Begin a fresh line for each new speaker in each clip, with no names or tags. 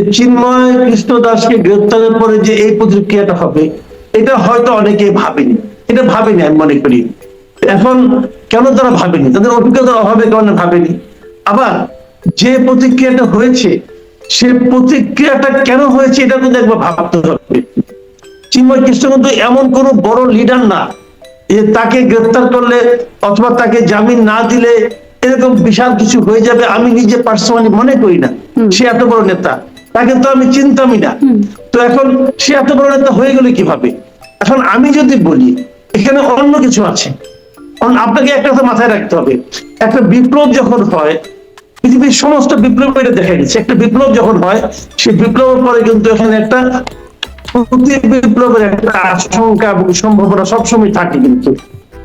চিন্ময় কৃষ্ণ দাসকে গ্রেপ্তারের পরে যে এই প্রতিক্রিয়াটা হবে এটা হয়তো অনেকে ভাবেনি। এটা ভাবেনি আমি মনে করি। এখন কেন তারা ভাবেনি? তাদের অভিজ্ঞতার অভাবে কারণে ভাবেনি? আবার যে প্রতিক্রিয়াটা হয়েছে সে প্রতিক্রিয়াটা কেন হয়েছে এটা কিন্তু একবার ভাবতে হবে। চিন্ময় কৃষ্ণ কিন্তু এমন কোন বড় লিডার না যে তাকে গ্রেফতার করলে অথবা তাকে জামিন না দিলে এরকম বিশাল কিছু হয়ে যাবে আমি নিজে পার্সোনালি মনে করি না। সে এত বড় নেতা। তাকে তো আমি চিনতামই না। তো এখন সে এত বড় নেতা হয়ে গেলে কীভাবে? এখন আমি যদি বলি এখানে অন্য কিছু আছে। কারণ আপনাকে একটা কথা মাথায় রাখতে হবে। একটা বিপ্লব যখন হয় পৃথিবীর সমস্ত বিপ্লব এটা দেখা গেছে একটা বিপ্লব যখন হয় সেই বিপ্লবের পরে কিন্তু এখানে একটা প্রতি বিপ্লবের একটা আশঙ্কা এবং সম্ভাবনা সবসময় থাকে কিন্তু।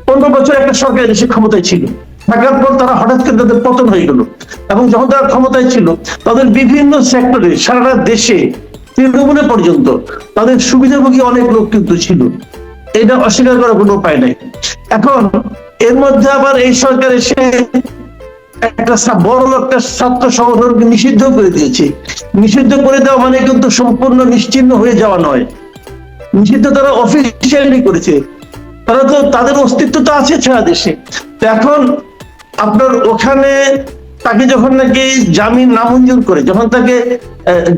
পনেরো বছর একটা সরকার দেশে ক্ষমতায় ছিল। থাকার পর তারা হঠাৎ করে তাদের পতন হয়ে গেল। এবং যখন তারা ক্ষমতায় ছিল, তাদের বিভিন্ন সেক্টরে দেশে, তৃণমূলে পর্যন্ত তাদের সুবিধাভোগী অনেক লোক কিন্তু ছিল। এটা অস্বীকার করার কোনো উপায় নাই। এখন এর মধ্যে আবার এই সরকার এসে একটা বড় একটা ছাত্র সংগঠনকে নিষিদ্ধ করে দিয়েছে। নিষিদ্ধ করে দেওয়া মানে কিন্তু সম্পূর্ণ নিশ্চিন্ন হয়ে যাওয়া নয়। নিষিদ্ধ তারা অফিসিয়ালি করেছে। তারা তো তাদের অস্তিত্ব তো আছে সারা দেশে। এখন আপনার ওখানে তাকে যখন নাকি জামিন নামঞ্জুর করে, যখন তাকে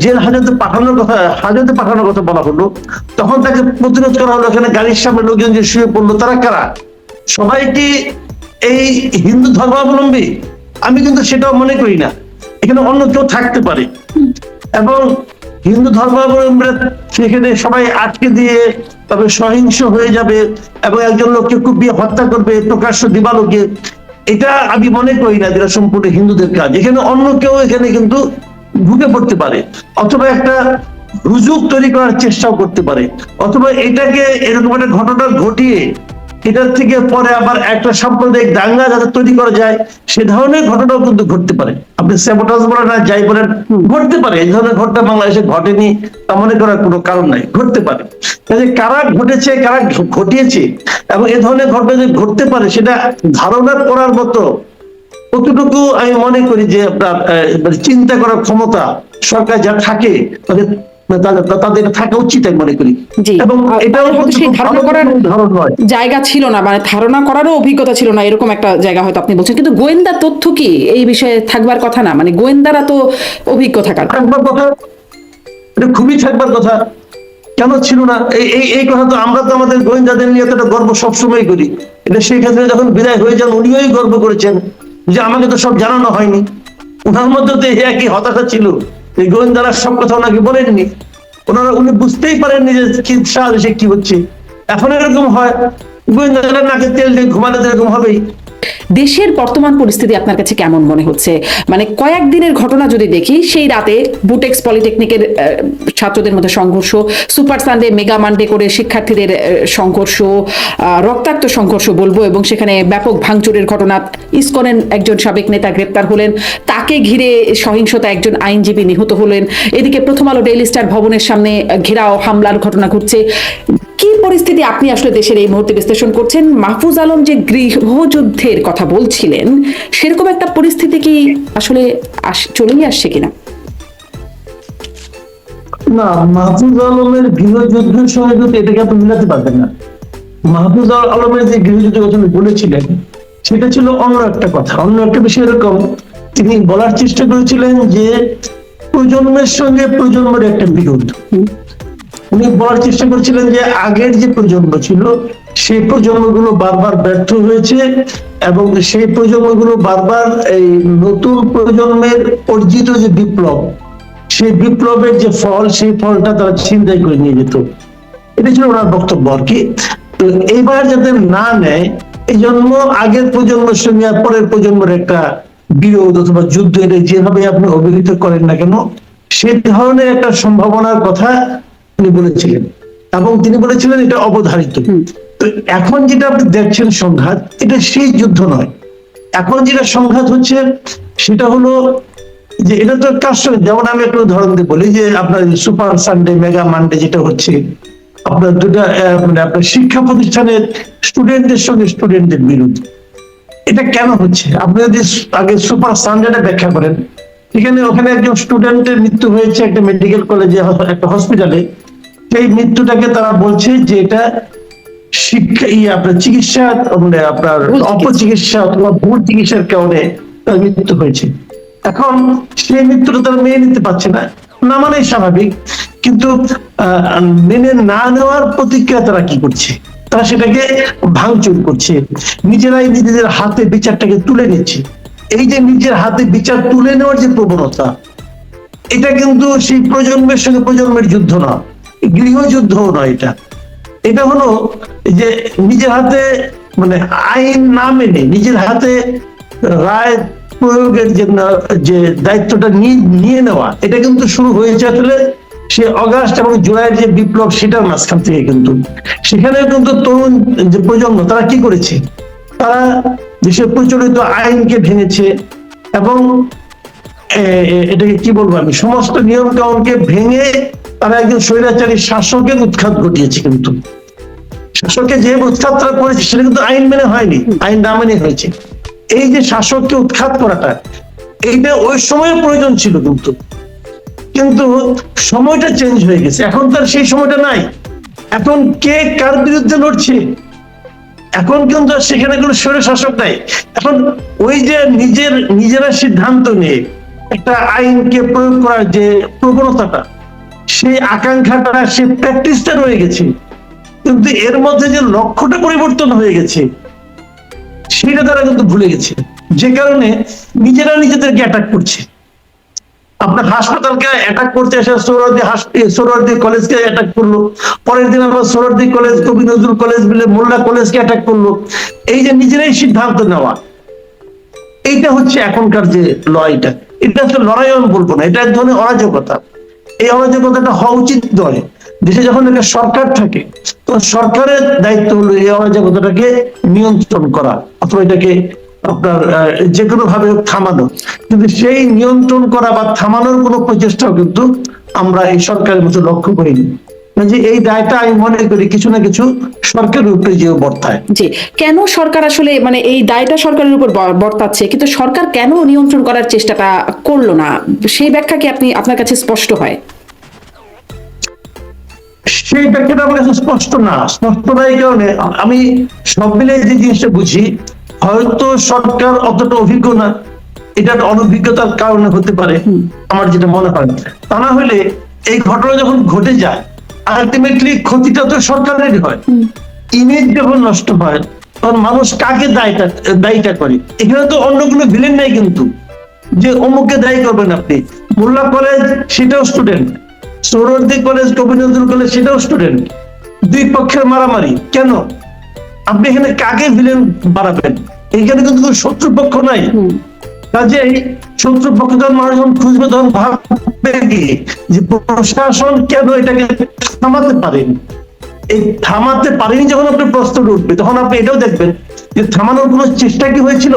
জেল হাজতে পাঠানোর কথা, হাজতে পাঠানোর কথা বলা হলো, তখন তাকে প্রতিরোধ করা হলো এখানে গাড়ির সামনে লোকজন যে শুয়ে পড়ল, তারা কারা? সবাই কি এই হিন্দু ধর্মাবলম্বী? আমি কিন্তু সেটাও মনে করি না। এখানে অন্য কেউ থাকতে পারে। এবং হিন্দু ধর্মাবলম্বীরা সেখানে সবাই আটকে দিয়ে তবে সহিংস হয়ে যাবে এবং একজন লোককে কুপিয়ে হত্যা করবে, প্রকাশ্য দিবালোকে। এটা আমি মনে করি না যেটা সম্পূর্ণ হিন্দুদের কাজ। এখানে অন্য কেউ এখানে কিন্তু ঢুকে পড়তে পারে, অথবা একটা রুজুক তৈরি করার চেষ্টাও করতে পারে, অথবা এটাকে এরকম একটা ঘটনা ঘটিয়ে এটার থেকে পরে আবার একটা সাম্প্রদায়িক দাঙ্গা যাতে তৈরি করা যায় সে ধরনের ঘটনাও কিন্তু ঘটতে পারে। আপনি স্যাবোটাজ বলেন আর যাই বলেন ঘটতে পারে। এই ধরনের ঘটনা বাংলাদেশে ঘটেনি তা মনে করার কোনো কারণ নাই ঘটতে পারে। কাজে কারা ঘটেছে কারা ঘটিয়েছে এবং এ ধরনের ঘটনা যদি ঘটতে পারে সেটা ধারণা করার মতো কতটুকু আমি মনে করি যে আপনার মানে চিন্তা করার ক্ষমতা সরকার যা থাকে তাদের তাদের তাদের থাকা উচিত আমি মনে করি। এবং এটাও
ধারণা করার জায়গা ছিল না মানে ধারণা করারও অভিজ্ঞতা ছিল না এরকম একটা জায়গা হয়তো আপনি বলছেন। কিন্তু গোয়েন্দা তথ্য কি? এই বিষয়ে থাকবার কথা না মানে গোয়েন্দারা তো অভিজ্ঞ থাকার। কথা।
থাকবার কথা? এটা খুবই থাকবার কথা। কেন ছিল না? এই এই এই কথা তো আমরা তো আমাদের গোয়েন্দাদের নিয়ে এতটা গর্ব সবসময় করি। এটা সেই ক্ষেত্রে যখন বিদায় হয়ে যান উনিও গর্ব করেছেন যে আমাকে তো সব জানানো হয়নি। ওনার মধ্যে তো একই হতাশা ছিল। এই গোয়েন্দারা সব কথা ওনাকে বলেননি? ওনারা উনি বুঝতেই পারেননি যে সারাদেশে কি হচ্ছে। এখন এরকম হয়, গোয়েন্দারা নাকে তেল দিয়ে ঘুমালে এরকম হবেই।
দেশের বর্তমান পরিস্থিতি আপনার কাছে কেমন মনে হচ্ছে? মানে কয়েকদিনের ঘটনা যদি দেখি, সেই রাতে বুটেক্স পলিটেকনিকের ছাত্রদের মধ্যে সংঘর্ষ, সুপার সানডে মেগা মানডে করে শিক্ষার্থীদের সংঘর্ষ রক্তাক্ত সংঘর্ষ বলব এবং সেখানে ব্যাপক ভাঙচুরের ঘটনা। ইসকনের একজন সাবেক নেতা গ্রেপ্তার হলেন। তাকে ঘিরে সহিংসতা একজন আইনজীবী নিহত হলেন। এদিকে প্রথম আলো ডেইলি স্টার ভবনের সামনে ঘেরাও, হামলার ঘটনা ঘটছে। কি পরিস্থিতি আপনি আসলে দেশের এই মুহূর্তে বিশ্লেষণ করছেন। মাহফুজ আলম যে গৃহযুদ্ধের কথা বলছিলেন, সেরকম একটা পরিস্থিতি কি আসলে আস- চলেই আসছে কিনা?
না, মাহফুজ আলমের এটাকে আপনি মিলাতে পারবেন না। মাহফুজ আলমের যে গৃহযুদ্ধের কথা বলেছিলেন, সেটা ছিল অন্য একটা কথা, অন্য একটা বিষয় এরকম। তিনি বলার চেষ্টা করেছিলেন যে প্রজন্মের সঙ্গে প্রজন্মের একটা বিরোধ। উনি বলার চেষ্টা করেছিলেন যে আগের যে প্রজন্ম ছিল, সেই প্রজন্মগুলো বারবার ব্যর্থ হয়েছে এবং সেই প্রজন্মগুলো বারবার এই নতুন প্রজন্মের অর্জিত যে বিপ্লব, সেই বিপ্লবের যে ফল, সেই ফলটা তারা চিন্তাই করে নিয়ে যেত। এটা ছিল ওনার বক্তব্য আর কি। তো এইবার যাতে না নেয়, এই জন্য আগের প্রজন্মের সঙ্গে আর পরের প্রজন্মের একটা বিরোধ অথবা যুদ্ধ, এটা যেভাবে আপনি অভিহিত করেন না কেন সে ধরনের একটা সম্ভাবনার কথা তিনি বলেছিলেন। এবং তিনি বলেছিলেন এটা অবধারিত। তো এখন যেটা আপনি দেখছেন সংঘাত এটা সেই যুদ্ধ নয়। এখন যেটা সংঘাত হচ্ছে সেটা হলো যে এটা তো সঙ্গে যেমন আমি একটু উদাহরণ দিয়ে বলি যে আপনার সুপার সানডে মেগা মানডে যেটা হচ্ছে আপনার দুটা মানে আপনার শিক্ষা প্রতিষ্ঠানের স্টুডেন্টদের সঙ্গে স্টুডেন্টদের বিরুদ্ধে এটা কেন হচ্ছে? আপনি যদি আগে সুপার সানডেটা ব্যাখ্যা করেন এখানে ওখানে একজন স্টুডেন্টের মৃত্যু হয়েছে একটা মেডিকেল কলেজে একটা হসপিটালে। সেই মৃত্যুটাকে তারা বলছে যে এটা শিক্ষা ই আপনার চিকিৎসা মানে আপনার অপচিকিৎসা অথবা ভুল চিকিৎসার কারণে তার মৃত্যু হয়েছে। এখন সেই মৃত্যুটা তারা মেনে নিতে পারছে না। না মানে স্বাভাবিক কিন্তু আহ, মেনে না নেওয়ার প্রতিক্রিয়া তারা কি করছে? তারা সেটাকে ভাঙচুর করছে। নিজেরাই নিজেদের হাতে বিচারটাকে তুলে নিচ্ছে। এই যে নিজের হাতে বিচার তুলে নেওয়ার যে প্রবণতা এটা কিন্তু সেই প্রজন্মের সঙ্গে প্রজন্মের যুদ্ধ না। গৃহযুদ্ধও নয় এটা। এটা হলো যে নিজের হাতে মানে আইন না মেনে নিজের হাতে রায় প্রয়োগের যে দায়িত্বটা নিয়ে- নেওয়া, এটা কিন্তু শুরু হয়েছে আসলে সে অগাস্ট এবং জুলাইয়ের যে বিপ্লব সেটার মাঝখান থেকে কিন্তু। সেখানে কিন্তু তরুণ যে প্রজন্ম, তারা কি করেছে? তারা দেশের প্রচলিত আইনকে ভেঙেছে এবং এটাকে কি বলব আমি? সমস্ত নিয়ম কানুনকে ভেঙে তারা একজন স্বৈরাচারী শাসকের উৎখাত ঘটিয়েছে কিন্তু। শাসককে যে উৎখাত তারা করেছে সেটা কিন্তু আইন মেনে হয়নি, আইন না মেনে হয়েছে। এই যে শাসককে উৎখাত করাটা, এইটা ওই সময়ের প্রয়োজন ছিল কিন্তু। কিন্তু সময়টা চেঞ্জ হয়ে গেছে, এখন তার সেই সময়টা নাই। এখন কে কার বিরুদ্ধে লড়ছে? এখন কিন্তু সেখানে কোনো স্বৈর শাসক নাই। এখন ওই যে নিজের, নিজেরা সিদ্ধান্ত নিয়ে একটা আইনকে প্রয়োগ করার যে প্রবণতাটা সেই আকাঙ্ক্ষাটা সে প্র্যাকটিসটা রয়ে গেছে। কিন্তু এর মধ্যে যে লক্ষ্যটা পরিবর্তন হয়ে গেছে, সেটা তারা কিন্তু ভুলে গেছে। যে কারণে নিজেরা নিজেদেরকে অ্যাটাক করছে। আপনার হাসপাতালকে অ্যাটাক করতে এসে সোহরাদি সোহরাদি কলেজকে অ্যাটাক করল। পরের দিন আবার সোহরাদি কলেজ কবি নজরুল কলেজ মিলে মোল্লা কলেজকে অ্যাটাক করল। এই যে নিজেরাই সিদ্ধান্ত নেওয়া, এইটা হচ্ছে এখনকার যে লড়াইটা এটা আসলে লড়াই আমি বলব না, এটা এক ধরনের অরাজকতা। এই অরাজকতাটা হওয়া উচিত নয়। দেশে যখন একটা সরকার থাকে তো সরকারের দায়িত্ব হলো এই অরাজকতাটাকে নিয়ন্ত্রণ করা অথবা এটাকে আপনার যে কোনো ভাবে থামানো। কিন্তু সেই নিয়ন্ত্রণ করা বা থামানোর কোনো প্রচেষ্টাও কিন্তু আমরা এই সরকারের মতো লক্ষ্য করিনি। যে এই দায়টা আমি মনে করি কিছু না কিছু সরকারের উপরে যে বর্তায়।
জি কেন সরকার আসলে মানে এই দায়টা সরকারের উপর বর্তাচ্ছে? কিন্তু সরকার কেন নিয়ন্ত্রণ করার চেষ্টাটা করল না? সেই ব্যাখ্যা কি আপনি আপনার কাছে স্পষ্ট হয়?
সেই ব্যাখ্যাটা আমার কাছে স্পষ্ট না। স্পষ্ট না এই কারণে আমি সব মিলে যে জিনিসটা বুঝি হয়তো সরকার অতটা অভিজ্ঞ না। এটা একটা অনভিজ্ঞতার কারণে হতে পারে আমার যেটা মনে হয়। তা না হলে এই ঘটনা যখন ঘটে যায় আলটিমেটলি ক্ষতিটা তো সরকারেরই হয়। ইমেজ যখন নষ্ট হয় তখন মানুষ কাকে দায়টা দায়ীটা করে? এখানে তো অন্য কোনো ভিলেন নাই কিন্তু। যে অমুককে দায়ী করবেন আপনি। মোল্লা কলেজ সেটাও স্টুডেন্ট সৌরদী কলেজ কবি নজরুল কলেজ সেটাও স্টুডেন্ট দুই পক্ষের মারামারি। কেন? আপনি এখানে কাকে ভিলেন বাড়াবেন এখানে কিন্তু কোনো শত্রুপক্ষ নাই। কাজেই শত্রুপক্ষ যখন মানুষজন খুঁজবে তখন ভাববে কি? যে প্রশাসন কেন এটাকে থামাতে পারেনি। এই থামাতে পারেনি যখন আপনি প্রশ্ন উঠবে, তখন আপনি এটাও দেখবেন যে থামানোর কোনো চেষ্টা কি হয়েছিল?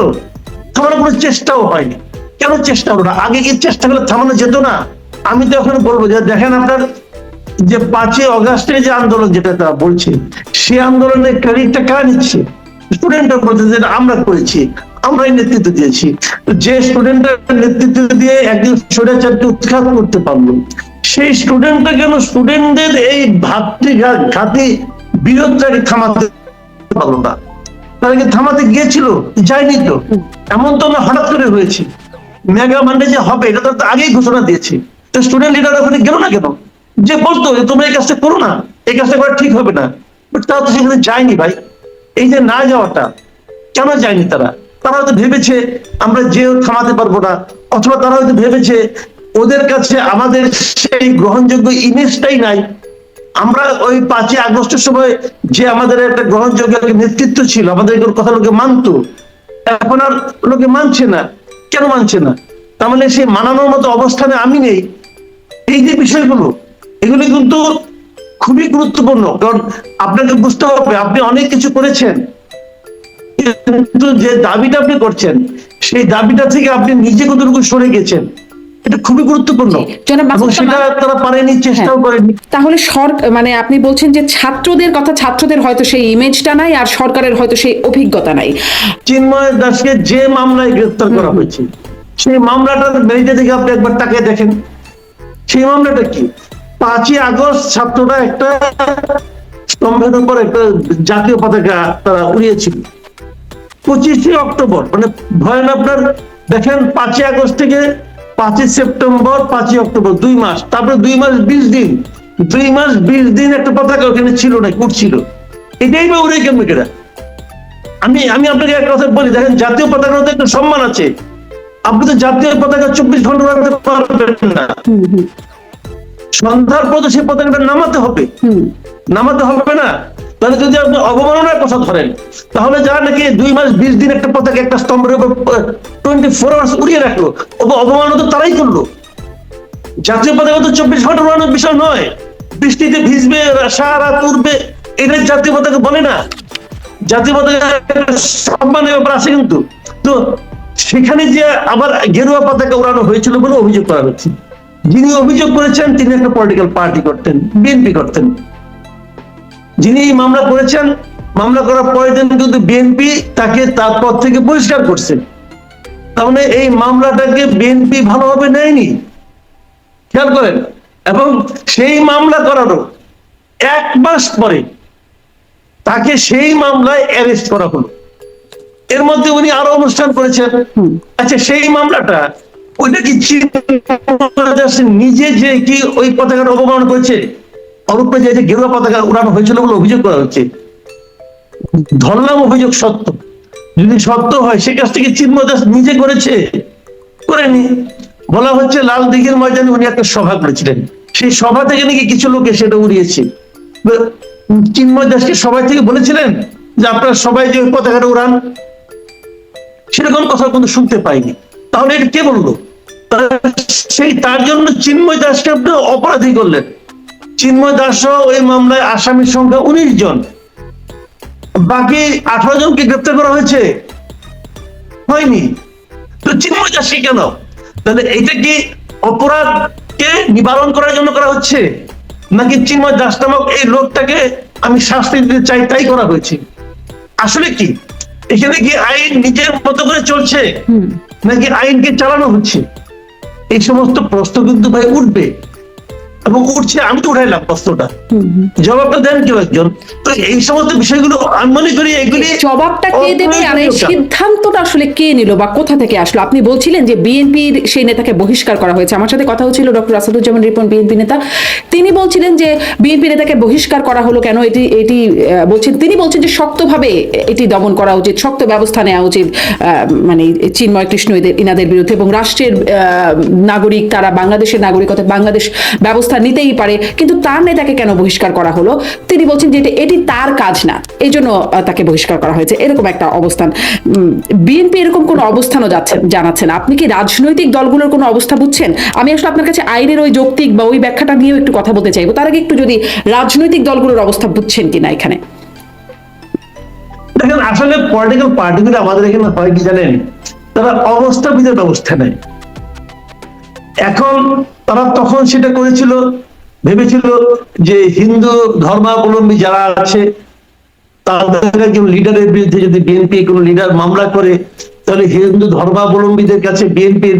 থামানোর কোনো চেষ্টাও হয়নি। কেন চেষ্টা হলো না? আগে কি চেষ্টা করলে থামানো যেত না? আমি তো এখন বলব যে, দেখেন আপনার যে পাঁচই অগাস্টের যে আন্দোলন যেটা তারা বলছে, সে আন্দোলনের ক্রেডিটটা কারা নিচ্ছে? স্টুডেন্টরা বলছে যে, আমরা করেছি, আমরাই নেতৃত্ব দিয়েছি। যে স্টুডেন্টের নেতৃত্ব দিয়ে একদিন স্বৈরাচারকে উৎখাত করতে পারল সেই স্টুডেন্টটা কেন? স্টুডেন্টদের এই ঘাতি বিরোধটাকে থামাতে পারল না। তারা কি থামাতে গিয়েছিল? যায়নি তো। এমন তো না হঠাৎ করে হয়েছে। মেগা মান্ডে যে হবে, এটা তো আগেই ঘোষণা দিয়েছে। তো স্টুডেন্ট লিডার ওখানে গেল না কেন? যে বলতো যে তোমরা এই কাজটা করো না, এই কাজটা করা ঠিক হবে না। বাট তারা তো সেখানে যায়নি ভাই। এই যে না যাওয়াটা, কেন যায়নি তারা? তারা হয়তো ভেবেছে আমরা যেও থামাতে পারব না, অথবা তারা হয়তো ভেবেছে ওদের কাছে আমাদের সেই গ্রহণযোগ্য ইমেজটাই নাই। আমরা ওই পাঁচই আগস্টের সময় যে আমাদের একটা গ্রহণযোগ্য নেতৃত্ব ছিল, আমাদের কথা লোকে মানতো। এখন আর লোকে মানছে না। কেন মানছে না? তার মানে সেই মানানোর মতো অবস্থানে আমি নেই। এই যে বিষয়গুলো, এগুলো কিন্তু খুবই গুরুত্বপূর্ণ। কারণ আপনাকে বুঝতে হবে, আপনি অনেক কিছু করেছেন। কিন্তু যে দাবিটা আপনি করছেন, সেই দাবিটা থেকে আপনি নিজে কতটুকু সরে গেছেন? এটা খুবই গুরুত্বপূর্ণ। সেটা তারা পারেনি চেষ্টাও
হ্যাঁ।
করেনি।
তাহলে সরকার মানে আপনি বলছেন যে ছাত্রদের কথা ছাত্রদের হয়তো সেই ইমেজটা নাই আর সরকারের হয়তো সেই অভিজ্ঞতা নাই।
চিন্ময় দাসকে যে মামলায় গ্রেফতার করা হয়েছে সেই মামলাটার মেরিটে আপনি একবার তাকিয়ে দেখেন। সেই মামলাটা কি? পাঁচই আগস্ট ছাত্ররা একটা স্তম্ভের উপর একটা জাতীয় পতাকা তারা উড়িয়েছিল। পঁচিশে অক্টোবর মানে ধরেন আপনার দেখেন পাঁচই আগস্ট থেকে পাঁচই সেপ্টেম্বর পাঁচই অক্টোবর দুই মাস। তারপরে দুই মাস বিশ দিন। দুই মাস বিশ দিন একটা পতাকা ওখানে ছিল না উঠছিল এটাই বা উড়ে কেমন কেরা? আমি আমি আপনাকে একটা কথা বলি দেখেন জাতীয় পতাকার মধ্যে একটা সম্মান আছে। আপনি তো জাতীয় পতাকা চব্বিশ ঘণ্টা রাখতে পারবেন না। সন্ধ্যার পর তো সেই পতাকাটা নামাতে হবে। নামাতে হবে না। তাহলে যদি আপনি অবমাননার কথা ধরেন, তাহলে যারা নাকি দুই মাস বিশ দিন একটা পতাকা, একটা স্তম্ভের উপর টোয়েন্টি ফোর আওয়ার্স উড়িয়ে রাখল অবমাননা তো তারাই করল। জাতীয় পতাকা তো চব্বিশ ঘণ্টা উড়ানোর বিষয় নয়। বৃষ্টিতে ভিজবে, সারা তুরবে এটা জাতীয় পতাকা বলে না। জাতীয় পতাকা সম্মানের ব্যাপার আছে কিন্তু। তো সেখানে যে আবার গেরুয়া পতাকা উড়ানো হয়েছিল বলে অভিযোগ করা হচ্ছে। যিনি অভিযোগ করেছেন, তিনি একটা পলিটিক্যাল পার্টি করতেন বিএনপি করতেন। যিনি এই মামলা করেছেন মামলা করার পরের দিন কিন্তু বিএনপি তাকে তার পদ থেকে বহিষ্কার করছেন তার মানে এই মামলাটাকে বিএনপি ভালোভাবে নেয়নি। খেয়াল করেন এবং সেই মামলা করারও এক মাস পরে তাকে সেই মামলায় অ্যারেস্ট করা হলো। এর মধ্যে উনি আরও অনুষ্ঠান করেছেন। আচ্ছা সেই মামলাটা ওইটা কি নিজে যে কি ওই পতাকার অপমান করেছে? অরূপে যে গেরুয়া পতাকা উড়ানো হয়েছিল বলে অভিযোগ করা হচ্ছে। ধরলাম অভিযোগ সত্য। যদি সত্য হয়, সে কাজটা কি চিন্ময় দাস নিজে করেছে, করেনি। বলা হচ্ছে লাল দিঘির ময়দানে উনি একটা সভা করেছিলেন। সেই সভা থেকে নাকি কিছু লোক এসে এটা উড়িয়েছে। চিন্ময় দাসকে সবাই থেকে বলেছিলেন যে আপনারা সবাই যে পতাকাটা উড়ান, সেরকম কথা কিন্তু শুনতে পাইনি। তাহলে এটা কে বলল? সেই তার জন্য চিন্ময় দাসকে আপনি অপরাধী করলেন। চিন্ময় দাস ওই মামলায় আসামির সংখ্যা উনিশ জন। বাকি আঠারো জনকে গ্রেপ্তার করা হয়েছে? হয়নি। তো চিন্ময় দাসকে কেন? তাহলে এইটা কি অপরাধকে নিবারণ করার জন্য করা হচ্ছে? নাকি চিন্ময় দাস নামক এই লোকটাকে আমি শাস্তি দিতে চাই তাই করা হয়েছে? আসলে কি? এখানে কি আইন নিজের মতো করে চলছে? নাকি আইনকে চালানো হচ্ছে? এই সমস্ত প্রশ্ন কিন্তু ভাই উঠবে। এবং উঠছে আমি তো উঠাইলাম প্রশ্নটা। জবাবটা দেন কেউ একজন। তো এই সমস্ত বিষয়গুলো আমি মনে করি এগুলি
জবাবটা কে দেবে আর এই। সিদ্ধান্তটা আসলে কে নিল বা কোথা থেকে আসলো? আপনি বলছিলেন যে বিএনপির সেই নেতাকে বহিষ্কার করা হয়েছে। আমার সাথে কথা হচ্ছিল ডক্টর আসাদুজ্জামান রিপন বিএনপি নেতা। তিনি বলছিলেন যে বিএনপি নেতাকে বহিষ্কার করা হলো কেন? এটি এটি বলছেন তিনি বলছেন যে শক্তভাবে এটি দমন করা উচিত শক্ত ব্যবস্থা নেওয়া উচিত আহ, মানে চিন্ময় কৃষ্ণ এদের ইনাদের বিরুদ্ধে এবং রাষ্ট্রের আহ, নাগরিক তারা বাংলাদেশের নাগরিকতা বাংলাদেশ ব্যবস্থা নিতেই পারে, কিন্তু তার নেতাকে কেন বহিষ্কার করা হলো? তিনি বলছেন যে এটি- তার কাজ না। এই জন্য তাকে বহিষ্কার করা হয়েছে। এরকম একটা অবস্থান। বিএনপি এরকম কোনো অবস্থানও যাচ্ছেন জানাচ্ছেন। আপনি কি রাজনৈতিক দলগুলোর কোনো অবস্থা বুঝছেন? আমি আসলে আপনার কাছে আইনের ওই যৌক্তিক বা ওই ব্যাখ্যাটা নিয়েও একটু কথা বলতে চাইব। তার আগে একটু যদি রাজনৈতিক দলগুলোর অবস্থা বুঝছেন কিনা এখানে।
দেখেন, আসলে পলিটিক্যাল পার্টিগুলো আমাদের এখানে হয় কি জানেন? তারা অবস্থাবিদের ব্যবস্থা নেয়। এখন তারা তখন সেটা করেছিল ভেবেছিল যে হিন্দু ধর্মাবলম্বী যারা আছে তাদের একজন লিডারের বিরুদ্ধে যদি বিএনপি কোনো লিডার মামলা করে তাহলে হিন্দু ধর্মাবলম্বীদের কাছে বিএনপির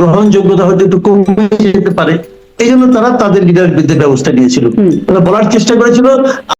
গ্রহণযোগ্যতা হয়তো একটু কমে যেতে পারে। এই জন্য তারা তাদের লিডারের বিরুদ্ধে ব্যবস্থা নিয়েছিল। তারা বলার চেষ্টা করেছিল